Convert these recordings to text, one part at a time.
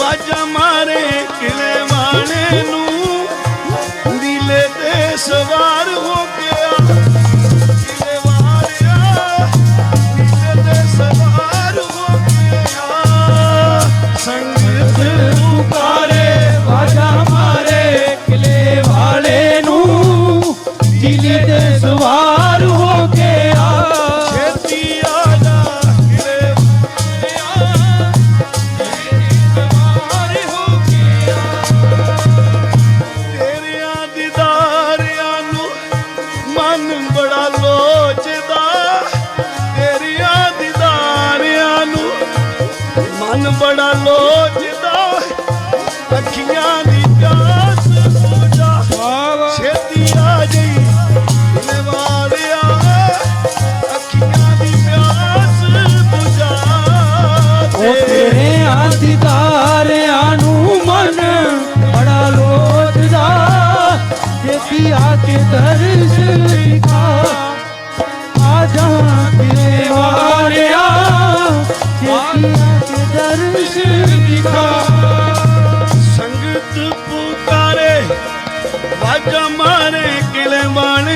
वजह ਮਨ ਬੜਾ ਲੋਚਦਾ ਅੱਖੀਆਂ நீளமான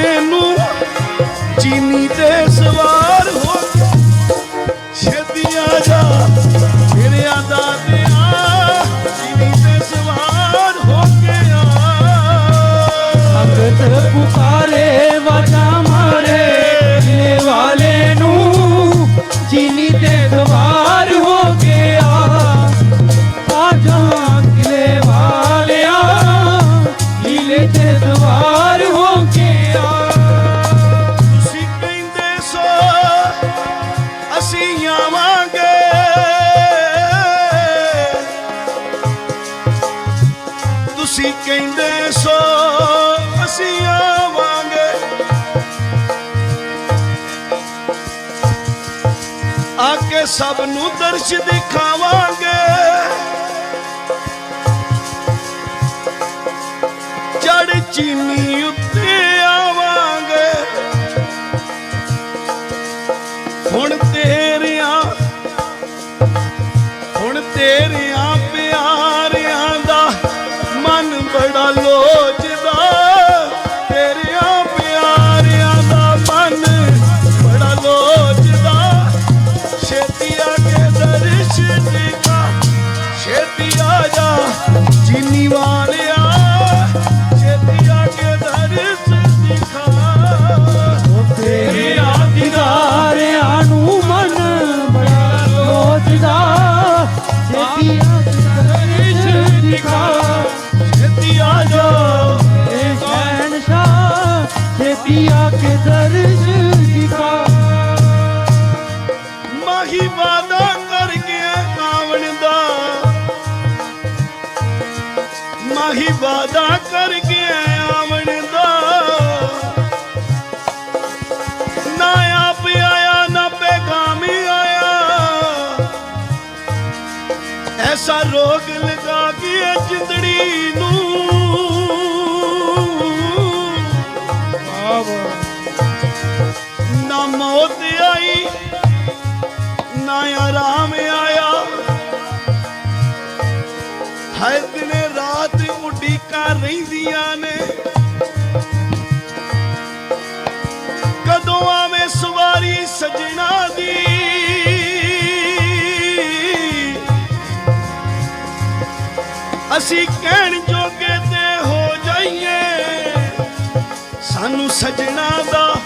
ਤੁਸੀਂ ਕਹਿੰਦੇ ਸੋ, ਅਸੀਂ ਆਵਾਂਗੇ। ਆ ਕੇ ਸਭ ਨੂੰ ਦਰਸ਼ ਦਿਖਾਵਾਂਗੇ। ਚੜ ਚੀਨੀ ਉੱਤੇ ਆਵਾਂਗੇ। ਹੁਣ ਤੇਰਿਆਂ, ਹੁਣ ਤੇਰੀ ਕਰਕੇ ਨਾ ਆਪ ਨਾ ਪੈਗਾਮੀ ਆਇਆ। ਐਸਾ ਰੋਗ ਲਗਾ ਕੇ ਜਿੰਦੜੀ ਨੂੰ। ਆਵਾ। ਨਾ ਮੌਤ ਆਈ, ਨਾ ਆਰਾਮ ਰਹਿੰਦੀਆਂ ਨੇ। ਕਦੋਂ ਆਵੇਂ ਸਵਾਰੀ ਸਜਣਾ ਦੀ। ਅਸੀਂ ਕਹਿਣ ਜੋਗੇ ਤੇ ਹੋ ਜਾਈਏ। ਸਾਨੂੰ ਸਜਣਾ ਦਾ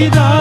vida.